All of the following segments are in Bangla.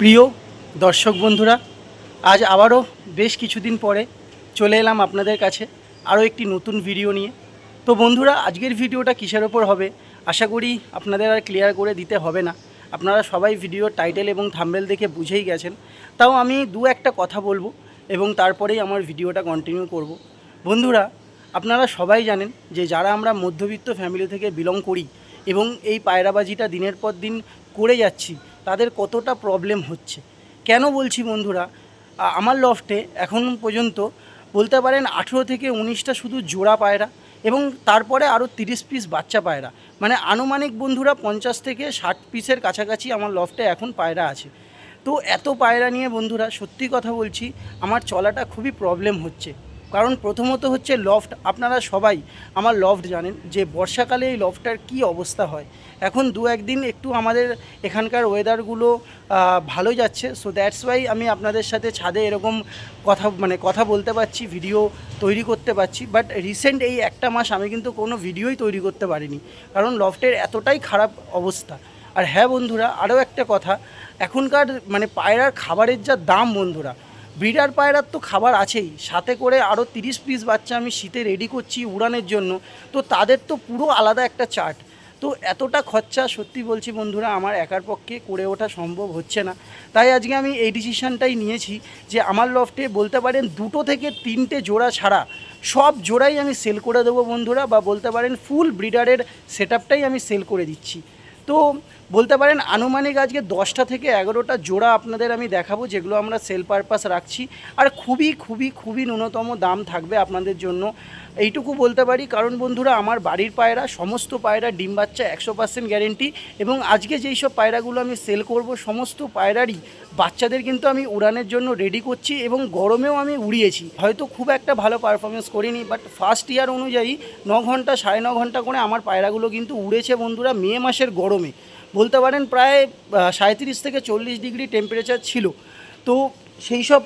প্রিয় দর্শক বন্ধুরা, আজ আবারও বেশ কিছুদিন পরে চলে এলাম আপনাদের কাছে আরও একটি নতুন ভিডিও নিয়ে। তো বন্ধুরা, আজকের ভিডিওটা কিসের ওপর হবে? আশা করি আপনাদের আর ক্লিয়ার করে দিতে হবে না। আপনারা সবাই ভিডিও টাইটেল এবং থাম্বেল দেখে বুঝেই গেছেন। তাও আমি দু একটা কথা বলব এবং তারপরেই আমার ভিডিওটা কন্টিনিউ করব। বন্ধুরা, আপনারা সবাই জানেন যে যারা আমরা মধ্যবিত্ত ফ্যামিলি থেকে বিলং করি এবং এই পায়রাবাজিটা দিনের পর দিন করে যাচ্ছি তাদের কতটা প্রবলেম হচ্ছে। কেন বলছি বন্ধুরা আমার লফটে এখন পর্যন্ত বলতে পারেন আঠেরো থেকে উনিশটা শুধু জোড়া পায়রা এবং তারপরে আরও তিরিশ পিস বাচ্চা পায়রা। মানে আনুমানিক বন্ধুরা পঞ্চাশ থেকে ষাট পিসের কাছাকাছি আমার লফটে এখন পায়রা আছে। তো এত পায়রা নিয়ে বন্ধুরা সত্যি কথা বলছি, আমার চলাটা খুবই প্রবলেম হচ্ছে। কারণ প্রথমত হচ্ছে লফট আপনারা সবাই আমার লফট জানেন যে বর্ষাকালে এই লফটার কি অবস্থা হয়। এখন দু একদিন একটু আমাদের এখানকার ওয়েদারগুলো ভালো যাচ্ছে। সো দ্যাটস ওয়াই আমি আপনাদের সাথে ছাদে এরকম কথা মানে কথা বলতে পারছি ভিডিও তৈরি করতে পারছি। বাট রিসেন্ট এই একটা মাস আমি কিন্তু কোনো ভিডিওই তৈরি করতে পারিনি। কারণ লফটের এতটাই খারাপ অবস্থা। আর হ্যাঁ বন্ধুরা, আরও একটা কথা, এখনকার মানে পায়রার খাবারের যা দাম বন্ধুরা ব্রিডার পায়রার তো খাবার আছেই। সাথে করে আরও তিরিশ পিস বাচ্চা আমি শীতে রেডি করছি উড়ানের জন্য। তো তাদের তো পুরো আলাদা একটা চার্ট। তো এতটা খরচা সত্যি বলছি বন্ধুরা, আমার একার পক্ষে করে ওঠা সম্ভব হচ্ছে না। তাই আজকে আমি এই ডিসিশানটাই নিয়েছি যে আমার লফটে বলতে পারেন দুটো থেকে তিনটে জোড়া ছাড়া সব জোড়াই আমি সেল করে দেবো বন্ধুরা, বা বলতে পারেন ফুল ব্রিডারের সেট আমি সেল করে দিচ্ছি। তো বলতে পারেন, আনুমানিক আজকে দশটা থেকে এগারোটা জোড়া আপনাদের আমি দেখাবো, যেগুলো আমরা সেল পারপাস রাখছি। আর খুবই খুবই খুবই ন্যূনতম দাম থাকবে আপনাদের জন্য। এইটুকু বলতে পারি, কারণ বন্ধুরা, আমার বাড়ির পায়রা, সমস্ত পায়রা ডিম বাচ্চা একশো পার্সেন্ট গ্যারেন্টি এবং আজকে যেই সব পায়রাগুলো আমি সেল করব, সমস্ত পায়রারই বাচ্চাদের কিন্তু আমি উড়ানের জন্য রেডি করছি এবং গরমেও আমি উড়িয়েছি। হয়তো খুব একটা ভালো পারফরমেন্স করিনি বাট ফার্স্ট ইয়ার অনুযায়ী ন ঘণ্টা, সাড়ে ন ঘণ্টা করে আমার পায়রাগুলো কিন্তু উড়েছে বন্ধুরা মে মাসের গরমে। বলতে পারেন প্রায় সাঁত্রিশ থেকে চল্লিশ ডিগ্রি টেম্পারেচার ছিল। তো সেই সব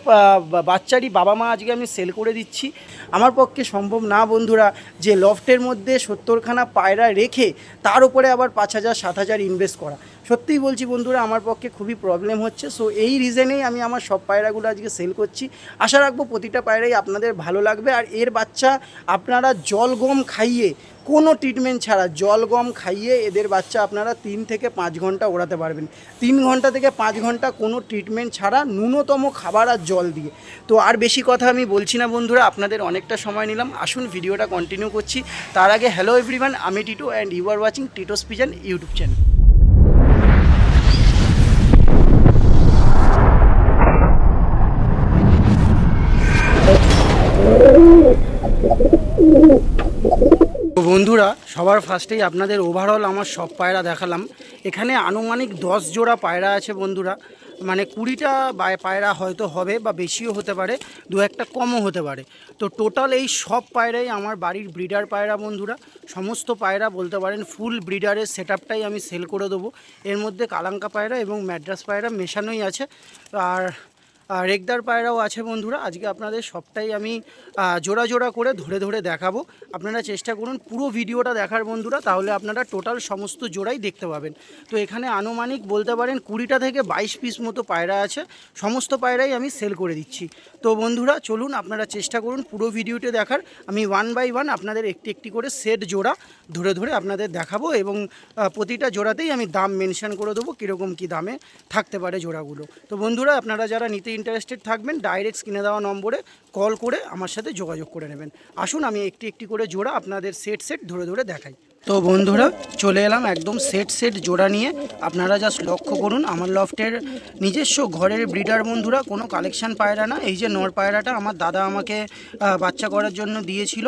বাচ্চারই বাবা মা আজকে আমি সেল করে দিচ্ছি। আমার পক্ষে সম্ভব না বন্ধুরা যে লফটের মধ্যে সত্তরখানা পায়রা রেখে তার উপরে আবার পাঁচ হাজার, সাত হাজার ইনভেস্ট করা। সত্যিই বলছি বন্ধুরা, আমার পক্ষে খুবই প্রবলেম হচ্ছে। সো এই রিজনেই আমি আমার সব পায়রাগুলো আজকে সেল করছি। আশা রাখব প্রতিটা পায়রাই আপনাদের ভালো লাগবে। আর এর বাচ্চা আপনারা জল গম খাইয়ে, কোনো ট্রিটমেন্ট ছাড়া জল গম খাইয়ে এদের বাচ্চা আপনারা তিন থেকে পাঁচ ঘণ্টা ওড়াতে পারবেন। তিন ঘণ্টা থেকে পাঁচ ঘণ্টা কোনো ট্রিটমেন্ট ছাড়া ন্যূনতম খাবার আর জল দিয়ে। তো আর বেশি কথা আমি বলছি না বন্ধুরা, আপনাদের অনেকটা সময় নিলাম। আসুন ভিডিওটা কন্টিনিউ করছি। তার আগে হ্যালো এভরিওয়ান আমি Tito and you are watching Tito's pigeon YouTube channel বন্ধুরা, সবার ফার্স্টেই আপনাদের ওভারঅল আমার সব পায়রা দেখালাম। এখানে আনুমানিক দশ জোড়া পায়রা আছে বন্ধুরা। মানে কুড়িটা পায়রা হয়তো হবে বা বেশিও হতে পারে, দু একটা কমও হতে পারে। তো টোটাল এই সব পায়রাই আমার বাড়ির ব্রিডার পায়রা বন্ধুরা। সমস্ত পায়রা বলতে পারেন ফুল ব্রিডারের সেট আমি সেল করে দেবো। এর মধ্যে কালাঙ্কা পায়রা এবং ম্যাড্রাস পায়রা মেশানোই আছে। আর রেগদার পায়রাও আছে বন্ধুরা, আজকে আপনাদের সবটাই আমি জোড়া জোড়া করে ধরে ধরে দেখাবো। আপনারা চেষ্টা করুন পুরো ভিডিওটা দেখার বন্ধুরা, তাহলে আপনারা টোটাল সমস্ত জোড়াই দেখতে পাবেন। তো এখানে আনুমানিক বলতে পারেন কুড়িটা থেকে বাইশ পিস মতো পায়রা আছে, সমস্ত পায়রাই আমি সেল করে দিচ্ছি। তো বন্ধুরা, চলুন আপনারা চেষ্টা করুন পুরো ভিডিওটি দেখার। আমি ওয়ান বাই ওয়ান আপনাদের একটি একটি করে সেট জোড়া ধরে ধরে আপনাদের দেখাবো এবং প্রতিটা জোড়াতেই আমি দাম মেনশন করে দেবো, কীরকম কী দামে থাকতে পারে জোড়াগুলো। তো বন্ধুরা, আপনারা যারা নিতে ইন্টারেস্টেড থাকবেন ডাইরেক্ট কিনে দেওয়া নম্বরে কল করে আমার সাথে যোগাযোগ করে নেবেন। আসুন, আমি একটি একটি করে জোড়া আপনাদের সেট সেট ধরে ধরে দেখাই। তো বন্ধুরা, চলে এলাম একদম সেট সেট জোড়া নিয়ে। আপনারা জাস্ট লক্ষ্য করুন, আমার লফটের নিজস্ব ঘরের ব্রিডার বন্ধুরা, কোনো কালেকশন পায়রা না। এই যে নর পায়রাটা আমার দাদা আমাকে বাচ্চা করার জন্য দিয়েছিল।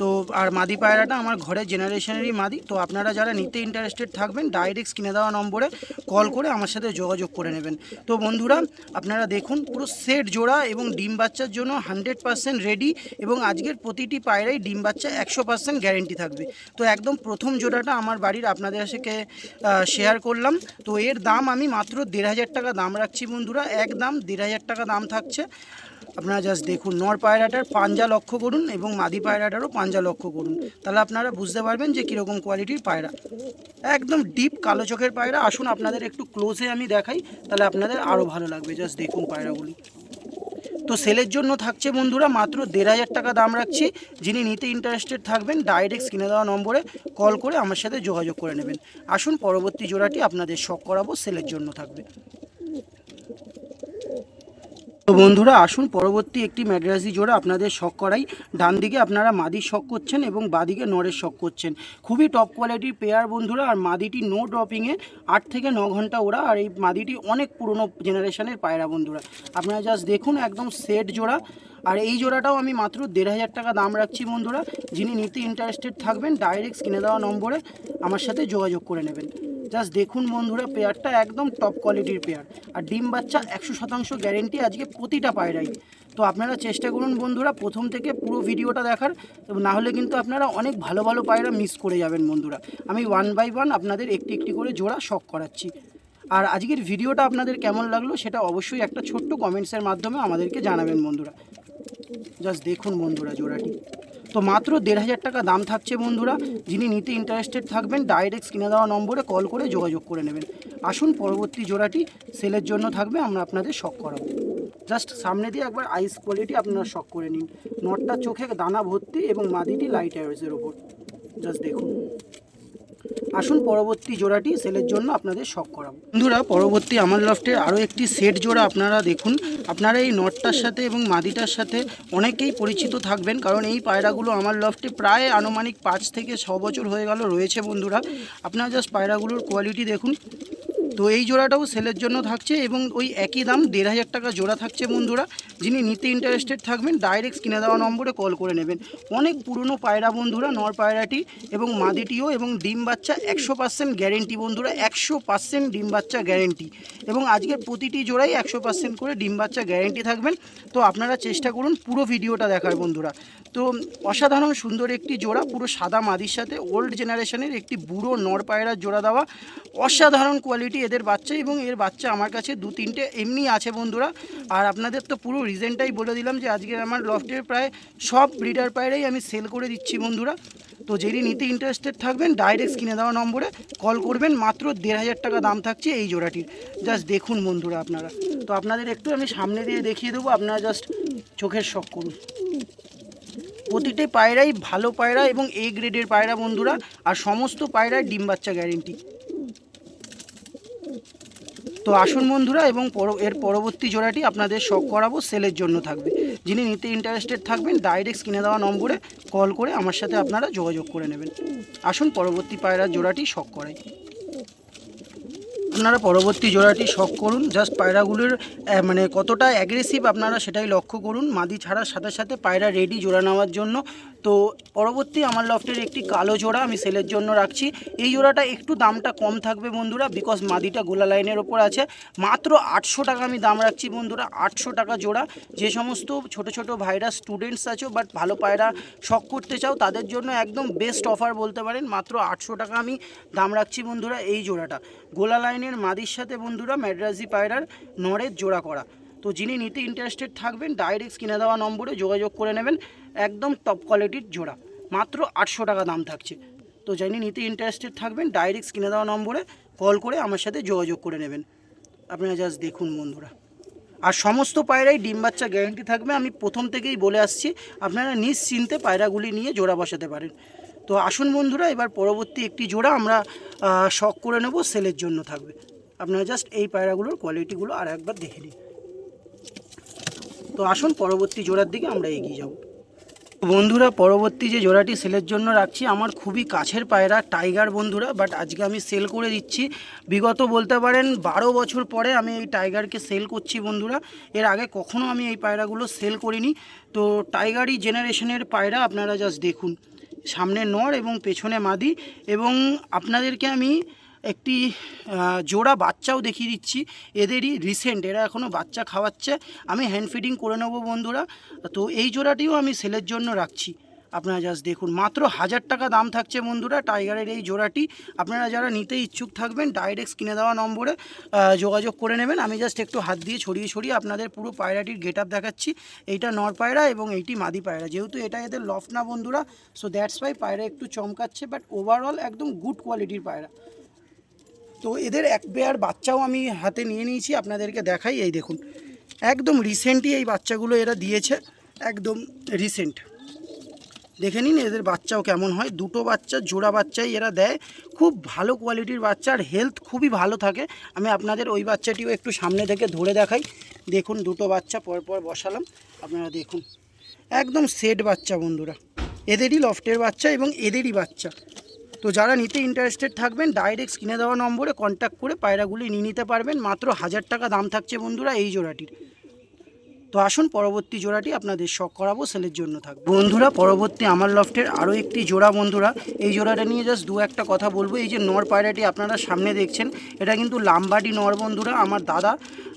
তো, আর মাদি পায়রাটা আমার ঘরের জেনারেশনেরই মাদি। তো আপনারা যারা নিতে ইন্টারেস্টেড থাকবেন ডাইরেক্ট কিনে দেওয়া নম্বরে কল করে আমার সাথে যোগাযোগ করে নেবেন। তো বন্ধুরা, আপনারা দেখুন, পুরো সেট জোড়া এবং ডিম বাচ্চার জন্য হান্ড্রেড পার্সেন্ট রেডি এবং আজকের প্রতিটি পায়রাই ডিম বাচ্চা একশো পার্সেন্ট গ্যারেন্টি থাকবে। তো একদম প্রথম জোড়াটা আমার বাড়ির আপনাদের সাথে শেয়ার করলাম। তো এর দাম আমি মাত্র দেড় হাজার টাকা দাম রাখছি বন্ধুরা, এক দাম দেড় হাজার টাকা দাম থাকছে। আপনারা জাস্ট দেখুন, নর পায়রাটার পাঞ্জা লক্ষ্য করুন এবং মাদি পায়রাটারও পাঞ্জা লক্ষ্য করুন। তাহলে আপনারা বুঝতে পারবেন যে কীরকম কোয়ালিটির পায়রা। একদম ডিপ কালো চোখের পায়রা। আসুন আপনাদের একটু ক্লোজে আমি দেখাই, তাহলে আপনাদের আরও ভালো লাগবে। জাস্ট দেখুন পায়রাগুলি। তো সেলের জন্য থাকছে বন্ধুরা মাত্র দেড় হাজার টাকা দাম রাখছি। যিনি নিতে ইন্টারেস্টেড থাকবেন ডাইরেক্ট কিনে দেওয়া নম্বরে কল করে আমার সাথে যোগাযোগ করে নেবেন। আসুন, পরবর্তী জোড়াটি আপনাদের শখ করাবো, সেলের জন্য থাকবে। তো বন্ধুরা, আসুন পরবর্তী একটি ম্যাড্রাসি জোড়া আপনাদের শখ করাই। ডান দিকে আপনারা মাদির শখ করছেন এবং বাদিকে নরের শখ করছেন। খুবই টপ কোয়ালিটির পেয়ার বন্ধুরা, আর মাদিটি নো ড্রপিংয়ে আট থেকে ন ঘণ্টা ওরা আর এই মাদিটি অনেক পুরনো জেনারেশনের পায়রা বন্ধুরা। আপনারা জাস্ট দেখুন, একদম সেট জোড়া। আর এই জোড়াটাও আমি মাত্র দেড় হাজার টাকা দাম রাখছি বন্ধুরা। যিনি নিতে ইন্টারেস্টেড থাকবেন ডাইরেক্ট কিনে দেওয়া নম্বরে আমার সাথে যোগাযোগ করে নেবেন। জাস্ট দেখুন বন্ধুরা পেয়ারটা একদম টপ কোয়ালিটির পেয়ার আর ডিম বাচ্চা একশো শতাংশ গ্যারেন্টি আজকে প্রতিটা পায়রাই। তো আপনারা চেষ্টা করুন বন্ধুরা, প্রথম থেকে পুরো ভিডিওটা দেখার। না হলে কিন্তু আপনারা অনেক ভালো ভালো পায়রা মিস করে যাবেন বন্ধুরা। আমি ওয়ান বাই ওয়ান আপনাদের একটি একটি করে জোড়া শখ করাচ্ছি। আর আজকের ভিডিওটা আপনাদের কেমন লাগল সেটা অবশ্যই একটা ছোট্ট কমেন্টসের মাধ্যমে আমাদেরকে জানাবেন বন্ধুরা। জাস্ট দেখুন বন্ধুরা জোড়াটি। তো মাত্র দেড় হাজার টাকা দাম থাকছে বন্ধুরা। যিনি নিতে ইন্টারেস্টেড থাকবেন ডাইরেক্ট কিনে দেওয়া নম্বরে কল করে যোগাযোগ করে নেবেন। আসুন, পরবর্তী জোড়াটি সেলের জন্য থাকবে, আমরা আপনাদের শখ করাবো। জাস্ট সামনে দিয়ে একবার আইস কোয়ালিটি আপনারা শখ করে নিন। নটটা চোখে দানা ভর্তি এবং মাদিটি লাইট আয়ার্সের ওপর জাস্ট দেখুন। আসুন পরবর্তী জোড়াটি সেলের জন্য আপনাদের শখ করাবো। বন্ধুরা, পরবর্তী আমার লফটে আরও একটি সেট জোড়া আপনারা দেখুন। আপনারা এই নটটার সাথে এবং মাদিটার সাথে অনেকেই পরিচিত থাকবেন, কারণ এই পায়রাগুলো আমার লফটে প্রায় আনুমানিক পাঁচ থেকে ছ বছর হয়ে গেল রয়েছে বন্ধুরা। আপনারা জাস্ট পায়রাগুলোর কোয়ালিটি দেখুন। তো এই জোড়াটাও সেলের জন্য থাকছে এবং ওই একই দাম দেড় হাজার টাকা জোড়া থাকছে বন্ধুরা। যিনি নিতে ইন্টারেস্টেড থাকবেন ডাইরেক্ট কিনে দেওয়া নম্বরে কল করে নেবেন। অনেক পুরনো পায়রা বন্ধুরা, নর পায়রাটি এবং মাদিটিও এবং ডিম বাচ্চা একশো পার্সেন্ট গ্যারেন্টি বন্ধুরা, একশো পার্সেন্ট ডিম বাচ্চা গ্যারেন্টি এবং আজকের প্রতিটি জোড়াই একশো পার্সেন্ট করে ডিম বাচ্চা গ্যারেন্টি থাকবেন। তো আপনারা চেষ্টা করুন পুরো ভিডিওটা দেখার বন্ধুরা। তো অসাধারণ সুন্দর একটি জোড়া, পুরো সাদা মাদির সাথে ওল্ড জেনারেশনের একটি বুড়ো নর পায়রার জোড়া দেওয়া। অসাধারণ কোয়ালিটি এদের বাচ্চা এবং এর বাচ্চা আমার কাছে দু তিনটে এমনি আছে বন্ধুরা। আর আপনাদের তো পুরো রিজেনটাই বলে দিলাম যে আজকে আমার লফটের প্রায় সব ব্রিডার পায়রাই আমি সেল করে দিচ্ছি বন্ধুরা। তো যিনি নিতে ইন্টারেস্টেড থাকবেন ডাইরেক্ট কিনে দেওয়া নম্বরে কল করবেন, মাত্র দেড় হাজার টাকা দাম থাকছে এই জোড়াটির। জাস্ট দেখুন বন্ধুরা আপনারা। তো আপনাদের একটু আমি সামনে দিয়ে দেখিয়ে দেবো, আপনারা জাস্ট চোখের শখ করুন। প্রতিটি পায়রাই ভালো পায়রা এবং এ গ্রেডের পায়রা বন্ধুরা, আর সমস্ত পায়রায় ডিম বাচ্চা গ্যারেন্টি তো আসুন বন্ধুরা, এবং এর পরবর্তী জোড়াটি আপনাদের শখ করাবো, সেলের জন্য থাকবে। যিনি নিতে ইন্টারেস্টেড থাকবেন ডাইরেক্ট কিনে দেওয়া নম্বরে কল করে আমার সাথে আপনারা যোগাযোগ করে নেবেন। আসুন পরবর্তী পায়রার জোড়াটি শখ করাই। আপনারা পরবর্তী জোড়াটি শখ করুন জাস্ট পায়রাগুলোর মানে কতটা অ্যাগ্রেসিভ আপনারা সেটাই লক্ষ্য করুন। মাদি ছাড়ার সাথে সাথে পায়রা রেডি জোড়া নেওয়ার জন্য। তো পরবর্তী আমার লফটের একটি কালো জোড়া আমি সেলের জন্য রাখছি। এই জোড়াটা একটু দামটা কম থাকবে বন্ধুরা বিকজ মাদিটা গোলা লাইনের ওপর আছে। মাত্র আটশো টাকা আমি দাম রাখছি বন্ধুরা, আটশো টাকা জোড়া। যে সমস্ত ছোট ছোট ভাইরা স্টুডেন্টস আছো বাট ভালো পায়রা শখ করতে চাও, তাদের জন্য একদম বেস্ট অফার বলতে পারেন। মাত্র আটশো টাকা আমি দাম রাখছি বন্ধুরা এই জোড়াটা। গোলা লাইনের মাদির সাথে বন্ধুরা ম্যাড্রাজি পায়রার নড়ের জোড়া করা। তো যিনি নিতে ইন্টারেস্টেড থাকবেন ডাইরেক্ট কিনে দেওয়া নম্বরে যোগাযোগ করে নেবেন, একদম টপ কোয়ালিটির জোড়া। মাত্র আটশো টাকা দাম থাকছে। তো যিনি নিতে ইন্টারেস্টেড থাকবেন ডাইরেক্ট কিনে দেওয়া নম্বরে কল করে আমার সাথে যোগাযোগ করে নেবেন। আপনারা জাস্ট দেখুন বন্ধুরা। আর সমস্ত পায়রাই ডিম বাচ্চা গ্যারেন্টি থাকবে। আমি প্রথম থেকেই বলে আসছি, আপনারা নিশ্চিন্তে পায়রাগুলি নিয়ে জোড়া বসাতে পারেন। তো আসুন বন্ধুরা, এবার পরবর্তী একটি জোড়া আমরা শখ করে নেব, সেলের জন্য থাকবে। আপনারা জাস্ট এই পায়রাগুলোর কোয়ালিটিগুলো আর একবার দেখে নিন। তো আসুন পরবর্তী জোড়ার দিকে আমরা এগিয়ে যাব। বন্ধুরা, পরবর্তী যে জোড়াটি সেলের জন্য রাখছি, আমার খুবই কাছের পায়রা, টাইগার বন্ধুরা বাট আজকে আমি সেল করে দিচ্ছি। বিগত বলতে পারেন বারো বছর পরে আমি এই টাইগারকে সেল করছি বন্ধুরা। এর আগে কখনো আমি এই পায়রাগুলো সেল করিনি। তো টাইগারই জেনারেশনের পায়রা, আপনারা জাস্ট দেখুন। সামনে নর এবং পেছনে মাদি এবং আপনাদেরকে আমি একটি জোড়া বাচ্চাও দেখিয়ে দিচ্ছি। এদেরই রিসেন্ট এরা এখনও বাচ্চা খাওয়াচ্ছে। আমি হ্যান্ড ফিডিং করে নেব বন্ধুরা। তো এই জোড়াটিও আমি সেলের জন্য রাখছি। আপনারা জাস্ট দেখুন। মাত্র হাজার টাকা দাম থাকছে বন্ধুরা টাইগারের এই জোড়াটি। আপনারা যারা নিতে ইচ্ছুক থাকবেন ডাইরেক্ট কিনে দেওয়া নম্বরে যোগাযোগ করে নেবেন। আমি জাস্ট একটু হাত দিয়ে ছড়িয়ে ছড়িয়ে আপনাদের পুরো পায়রাটির গেট আপ দেখাচ্ছি। এইটা নর পায়রা এবং এইটি মাদি পায়রা। যেহেতু এটা এদের লফট না বন্ধুরা সো দ্যাটস ওয়াই পায়রা একটু চমকাচ্ছে বাট ওভারঅল একদম গুড কোয়ালিটির পায়রা। তো এদের এক পেয়ার বাচ্চাও আমি হাতে নিয়ে নিয়েছি, আপনাদেরকে দেখাই। এই দেখুন, একদম রিসেন্টই এই বাচ্চাগুলো এরা দিয়েছে, একদম রিসেন্ট দেখে নিন এদের বাচ্চাও কেমন হয়। দুটো বাচ্চা, জোড়া বাচ্চাই এরা দেয়। খুব ভালো কোয়ালিটির বাচ্চা আর হেলথ খুবই ভালো থাকে। আমি আপনাদের ওই বাচ্চাটিও একটু সামনে থেকে ধরে দেখাই। দেখুন, দুটো বাচ্চা পর পর বসালাম। আপনারা দেখুন। একদম সেট বাচ্চা বন্ধুরা। এদেরই লফটের বাচ্চা এবং এদেরই বাচ্চা। তো যারা নিতে ইন্টারেস্টেড থাকবেন ডাইরেক্ট কিনে দেওয়া নম্বরে কন্ট্যাক্ট করে পায়রাগুলি নিয়ে নিতে পারবেন। মাত্র হাজার টাকা দাম থাকছে বন্ধুরা এই জোড়াটির। তো আসুন পরবর্তী জোড়াটি আপনাদের শখ করাবো, সেলের জন্য থাকবে। বন্ধুরা, পরবর্তী আমার লফটের আরও একটি জোড়া বন্ধুরা, এই জোড়াটা নিয়ে জাস্ট দু একটা কথা বলব। এই যে নর পায়রাটি আপনারা সামনে দেখছেন, এটা কিন্তু লাম্বাডি নর বন্ধুরা, আমার দাদা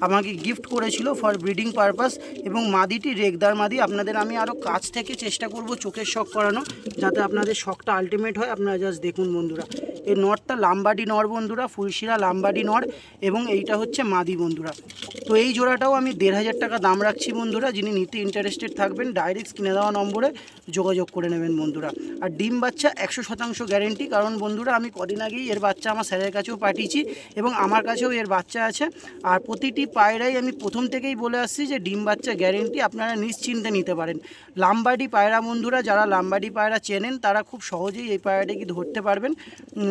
আমাকে গিফট করেছিল ফর ব্রিডিং পারপাস এবং মাদিটি রেগদার মাদি। আপনাদের আমি আরও কাছ থেকে চেষ্টা করব চোখের শখ করানো যাতে আপনাদের শখটা আলটিমেট হয়, আপনারা জাস্ট দেখুন বন্ধুরা। এই নরটা লাম্বাডি নর বন্ধুরা, ফুলশিরা লাম্বাডি নর এবং এইটা হচ্ছে মাদি বন্ধুরা। তো এই জোড়াটাও আমি দেড় হাজার টাকা দাম রাখছি বন্ধুরা, যিনি নিতে ইন্টারেস্টেড থাকবেন ডাইরেক্ট কিনে দেওয়া নম্বরে যোগাযোগ করে নেবেন বন্ধুরা। আর ডিম বাচ্চা একশো শতাংশ গ্যারেন্টি কারণ বন্ধুরা আমি কদিন আগেই এর বাচ্চা আমার স্যারের কাছেও পাঠিয়েছি এবং আমার কাছেও এর বাচ্চা আছে। আর প্রতিটি পায়রাই আমি প্রথম থেকেই বলে আসছি যে ডিম বাচ্চা গ্যারেন্টি আপনারা নিশ্চিন্তে নিতে পারেন। লাম্বাডি পায়রা বন্ধুরা, যারা লাম্বাডি পায়রা চেনেন, তারা খুব সহজেই এই পায়রাটিকে ধরতে পারবেন।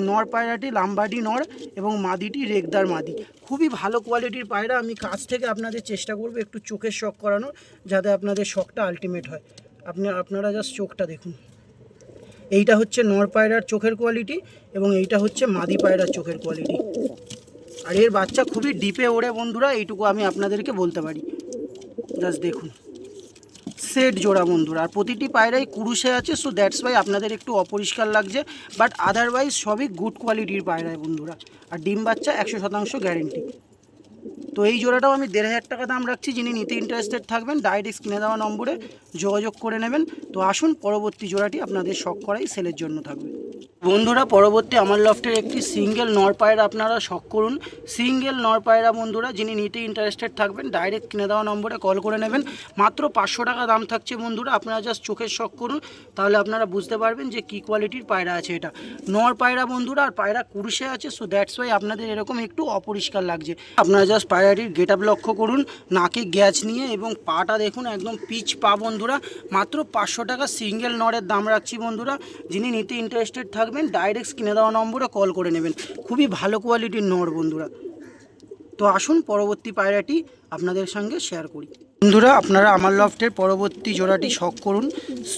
নর পায়রাটি লাম্বাডি নর এবং মাদিটি রেগদার মাদি। খুবই ভালো কোয়ালিটির পায়রা, আমি কাছ থেকে আপনাদের চেষ্টা করব একটু চোখের শখ করানোর, যাতে আপনাদের শখটা আলটিমেট হয়। আপনি, আপনারা জাস্ট চোখটা দেখুন। এইটা হচ্ছে নর পায়রার চোখের কোয়ালিটি এবং এইটা হচ্ছে মাদি পায়রার চোখের কোয়ালিটি আর এর বাচ্চা খুবই ডিপে ওড়ে বন্ধুরা, এইটুকু আমি আপনাদেরকে বলতে পারি। জাস্ট দেখুন। সেট জোড়া বন্ধুরা। আর প্রতিটি পায়রাই কুরুশে আছে সো দ্যাটস ওয়াই আপনাদের একটু অপরিষ্কার লাগছে। বাট আদারওয়াইজ সবই গুড কোয়ালিটির পায়রায় বন্ধুরা। আর ডিম বাচ্চা একশো শতাংশ গ্যারেন্টি তো এই জোড়াটাও আমি দেড় হাজার টাকা দাম রাখছি, যিনি নিতে ইন্টারেস্টেড থাকবেন ডাইরেক্ট কিনে দেওয়া নম্বরে যোগাযোগ করে নেবেন। তো আসুন, পরবর্তী জোড়াটি আপনাদের শখ করাই সেলের জন্য থাকবে। বন্ধুরা, পরবর্তী আমার লফটের একটি সিঙ্গেল নর পায়রা আপনারা শখ করুন। সিঙ্গেল নর পায়রা বন্ধুরা, যিনি নিতে ইন্টারেস্টেড থাকবেন ডাইরেক্ট কিনে দেওয়া নম্বরে কল করে নেবেন। মাত্র পাঁচশো টাকা দাম থাকছে বন্ধুরা, আপনারা জাস্ট চোখের শখ করুন। তাহলে আপনারা বুঝতে পারবেন যে কী কোয়ালিটির পায়রা আছে এটা। নর পায়রা বন্ধুরা, আর পায়রা কুরুশে আছে সো দ্যাটস ওয়াই আপনাদের এরকম একটু অপরিষ্কার লাগছে। আপনারা জাস্ট পায়রাটির গেট আপ লক্ষ্য করুন, নাকে গ্যাচ নিয়ে, এবং পাটা দেখুন একদম পিচ পা বন্ধুরা। মাত্র পাঁচশো টাকা সিঙ্গেল নরের দাম রাখছি বন্ধুরা, যিনি নিতে ইন্টারেস্টেড থাকবেন ডাইরেক্ট কিনে দেওয়া নম্বরে কল করে নেবেন। খুবই ভালো কোয়ালিটির নর বন্ধুরা। তো আসুন, পরবর্তী পায়রাটি আপনাদের সঙ্গে শেয়ার করি। বন্ধুরা, আপনারা আমার লফটের পরবর্তী জোড়াটি শখ করুন।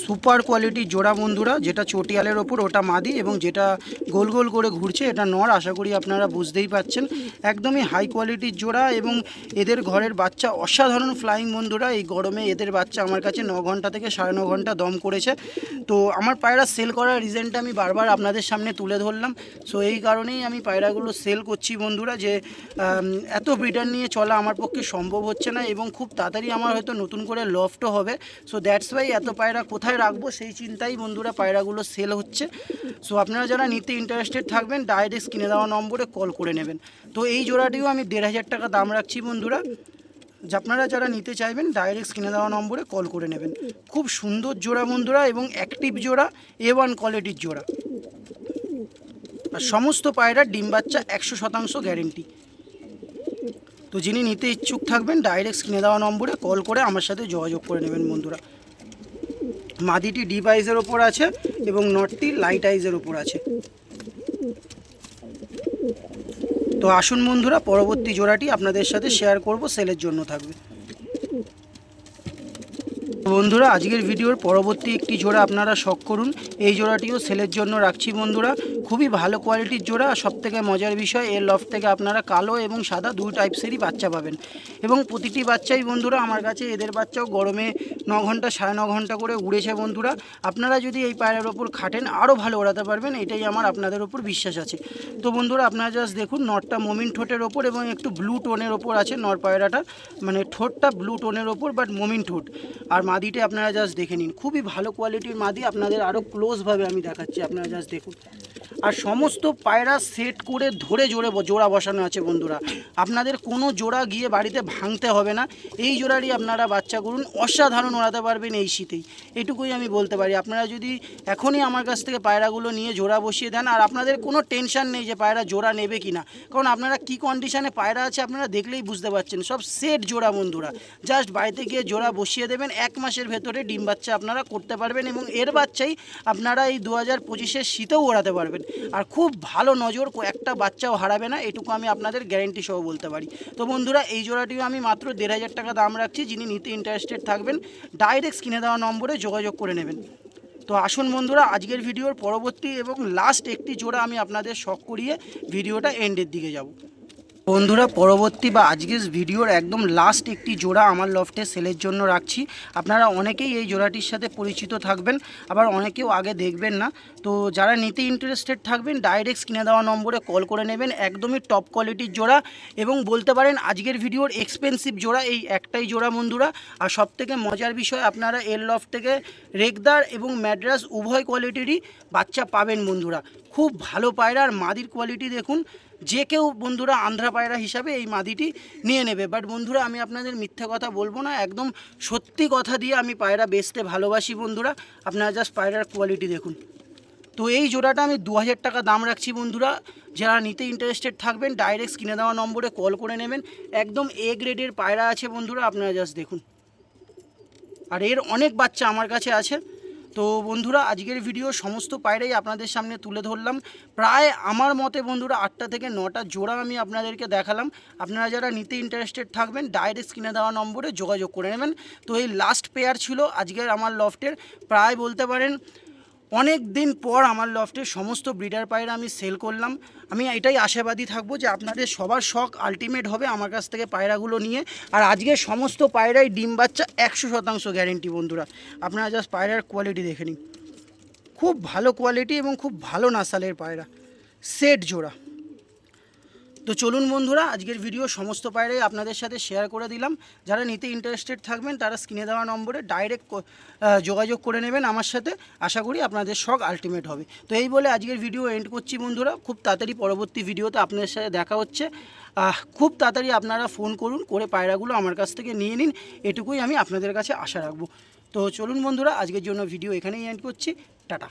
সুপার কোয়ালিটির জোড়া বন্ধুরা, যেটা চটিয়ালের ওপর, ওটা মাদি এবং যেটা গোল গোল করে ঘুরছে, এটা নর, আশা করি আপনারা বুঝতেই পাচ্ছেন একদমই হাই কোয়ালিটির জোড়া এবং এদের ঘরের বাচ্চা অসাধারণ ফ্লাইং বন্ধুরা, এই গরমে এদের বাচ্চা আমার কাছে ন ঘণ্টা থেকে সাড়ে ন ঘণ্টা দম করেছে। তো আমার পায়রা সেল করার রিজনটা আমি বারবার আপনাদের সামনে তুলে ধরলাম। সো এই কারণেই আমি পায়রাগুলো সেল করছি বন্ধুরা, যে এত ব্রিডার নিয়ে চলা আমার পক্ষে সম্ভব হচ্ছে না এবং খুব তাড়াতাড়ি আমার হয়তো নতুন করে লফটও হবে। সো দ্যাটস ওয়াই এত পায়রা কোথায় রাখব? সেই চিন্তাই বন্ধুরা পায়রাগুলো সেল হচ্ছে। সো আপনারা যারা নিতে ইন্টারেস্টেড থাকবেন ডাইরেক্ট কিনে দেওয়া নম্বরে কল করে নেবেন। তো এই জোড়াটিও আমি দেড় হাজার টাকা দাম রাখছি বন্ধুরা। আপনারা যারা নিতে চাইবেন ডাইরেক্ট কিনে দেওয়া নম্বরে কল করে নেবেন। খুব সুন্দর জোড়া বন্ধুরা এবং অ্যাক্টিভ জোড়া এ ওয়ান কোয়ালিটির জোড়া। আর সমস্ত পায়রার ডিম বাচ্চা একশো শতাংশ গ্যারেন্টি তো যিনি নিতে ইচ্ছুক থাকবেন ডাইরেক্ট কিনে দেওয়া নম্বরে কল করে আমার সাথে যোগাযোগ করে নেবেন বন্ধুরা। মাদিটি ডিভাইসের ওপর আছে এবং নটটি লাইট আইজের ওপর আছে। তো আসুন বন্ধুরা, পরবর্তী জোড়াটি আপনাদের সাথে শেয়ার করব সেলের জন্য থাকবে। বন্ধুরা, আজকের ভিডিওর পরবর্তী একটি জোড়া আপনারা শখ করুন। এই জোড়াটিও সেলের জন্য রাখছি বন্ধুরা। খুবই ভালো কোয়ালিটির জোড়া সব থেকে মজার বিষয়, এর লফ থেকে আপনারা কালো এবং সাদা দুই টাইপসেরই বাচ্চা পাবেন। এবং প্রতিটি বাচ্চাই বন্ধুরা, আমার কাছে এদের বাচ্চাও গরমে ন ঘণ্টা, সাড়ে ন ঘণ্টা করে উড়েছে বন্ধুরা। আপনারা যদি এই পায়রার ওপর খাটেন আরও ভালো ওড়াতে পারবেন, এটাই আমার আপনাদের ওপর বিশ্বাস আছে। তো বন্ধুরা, আপনারা জাস্ট দেখুন, নটটা মমিন ঠোঁটের ওপর এবং একটু ব্লু টোনের ওপর আছে নর পায়রাটা। মানে ঠোঁটটা ব্লু টোনের ওপর বাট মমিন ঠোঁট। আর মাদিটা আপনারা জাস্ট দেখে নিন। খুবই ভালো কোয়ালিটির মাদি, আপনাদের আরও ক্লোজভাবে আমি দেখাচ্ছি, আপনারা জাস্ট দেখুন। আর সমস্ত পায়রা সেট করে ধরে জোরে জোড়া বসানো আছে বন্ধুরা। আপনাদের কোনো জোড়া গিয়ে বাড়িতে ভাঙতে হবে না। এই জোড়ারই আপনারা বাচ্চা করুন। অসাধারণ ওড়াতে পারবেন এই শীতেই। এটুকুই আমি বলতে পারি। আপনারা যদি এখনই আমার কাছ থেকে পায়রাগুলো নিয়ে জোড়া বসিয়ে দেন, আর আপনাদের কোনো টেনশন নেই যে পায়রা জোড়া নেবে কি না কারণ আপনারা কি কন্ডিশানে পায়রা আছে আপনারা দেখলেই বুঝতে পারছেন। সব সেট জোড়া বন্ধুরা। জাস্ট বাড়িতে গিয়ে জোড়া বসিয়ে দেবেন। এক মাসের ভেতরে ডিম বাচ্চা আপনারা করতে পারবেন এবং এর বাচ্চাই আপনারা এই দু হাজার পঁচিশের শীতেও ওড়াতে পারবেন। আর খুব ভালো নজর একটা বাচ্চাও হারাবে না, এটুকু আমি আপনাদের গ্যারেন্টি সহ বলতে পারি। তো বন্ধুরা, এই জোড়াটিও আমি মাত্র দেড় হাজার টাকা দাম রাখছি, যিনি নিতে ইন্টারেস্টেড থাকবেন ডাইরেক্ট কিনে দেওয়া নম্বরে যোগাযোগ করে নেবেন। তো আসুন বন্ধুরা, আজকের ভিডিওর পরবর্তী এবং লাস্ট একটি জোড়া আমি আপনাদের শখ করিয়ে ভিডিওটা এন্ডের দিকে যাব। বন্ধুরা, পরবর্তী বা আজকের ভিডিওর একদম লাস্ট একটি জোড়া আমার লফটে সেলের জন্য রাখছি। আপনারা অনেকেই এই জোড়াটির সাথে পরিচিত থাকবেন, আবার অনেকেও আগে দেখবেন না। তো যারা নিতে ইন্টারেস্টেড থাকবেন ডাইরেক্ট কিনে দেওয়া নম্বরে কল করে নেবেন, একদমই টপ কোয়ালিটির জোড়া। এবং বলতে পারেন, আজকের ভিডিওর এক্সপেন্সিভ জোড়া, এই একটাই জোড়া বন্ধুরা। আর সবথেকে মজার বিষয়, আপনারা এর লফট থেকে রেগদার এবং ম্যাড্রাস উভয় কোয়ালিটিরই বাচ্চা পাবেন বন্ধুরা। খুব ভালো পায়রা আর মাদির কোয়ালিটি দেখুন। যে কেউ বন্ধুরা আন্ধ্রা পায়রা হিসাবে এই মাদিটি নিয়ে নেবে। বাট বন্ধুরা, আমি আপনাদের মিথ্যে কথা বলব না, একদম সত্যি কথা দিয়ে আমি পায়রা বেচতে ভালোবাসি বন্ধুরা। আপনারা জাস্ট পায়রার কোয়ালিটি দেখুন। তো এই জোড়াটা আমি দু হাজার টাকা দাম রাখছি বন্ধুরা। যারা নিতে ইন্টারেস্টেড থাকবেন ডাইরেক্ট কিনে দেওয়া নম্বরে কল করে নেবেন। একদম এ গ্রেডের পায়রা আছে বন্ধুরা, আপনারা জাস্ট দেখুন। আর এর অনেক বাচ্চা আমার কাছে আছে। তো বন্ধুরা, আজকের ভিডিও সমস্ত পায়রাই আপনাদের সামনে তুলে ধরলাম। প্রায় আমার মতে বন্ধুরা, আটটা থেকে নটা জোড়া আমি আপনাদেরকে দেখালাম। আপনারা যারা নিতে ইন্টারেস্টেড থাকবেন ডাইরেক্ট স্ক্রিনে দেওয়া নম্বরে যোগাযোগ করে নেবেন। তো এই লাস্ট পেয়ার ছিল আজকের আমার লফটের প্রায় বলতে পারেন অনেক দিন পর আমার লফটে সমস্ত ব্রিডার পায়রা আমি সেল করলাম। আমি এটাই আশাবাদী থাকব যে আপনাদের সবার শখ আলটিমেট হবে আমার কাছ থেকে পায়রাগুলো নিয়ে। আর আজকে সমস্ত পায়রাই ডিম বাচ্চা একশো শতাংশ গ্যারেন্টি বন্ধুরা। আপনারা জাস্ট পায়রার কোয়ালিটি দেখে নিন। খুব ভালো কোয়ালিটি এবং খুব ভালো নাসালের পায়রা। সেট জোড়া। তো চলুন বন্ধুরা আজকের ভিডিও সমস্ত পায়রাই আপনাদের সাথে শেয়ার করে দিলাম যারা নিতে ইন্টারেস্টেড থাকবেন তারা স্ক্রিনে দেওয়া নম্বরে ডাইরেক্ট যোগাযোগ করে নেবেন আমার সাথে আশা করি আপনাদের শখ আলটিমেট হবে তো এই বলে আজকের ভিডিও এন্ড করছি বন্ধুরা খুব তাড়াতাড়ি পরবর্তী ভিডিওতে আপনাদের সাথে দেখা হচ্ছে খুব তাড়াতাড়ি আপনারা ফোন করুন করে পায়রাগুলো আমার কাছ থেকে নিয়ে নিন এটুকুই আমি আপনাদের কাছে আশা রাখব তো চলুন বন্ধুরা আজকের জন্য ভিডিও এখানেই এন্ড করছি টাটা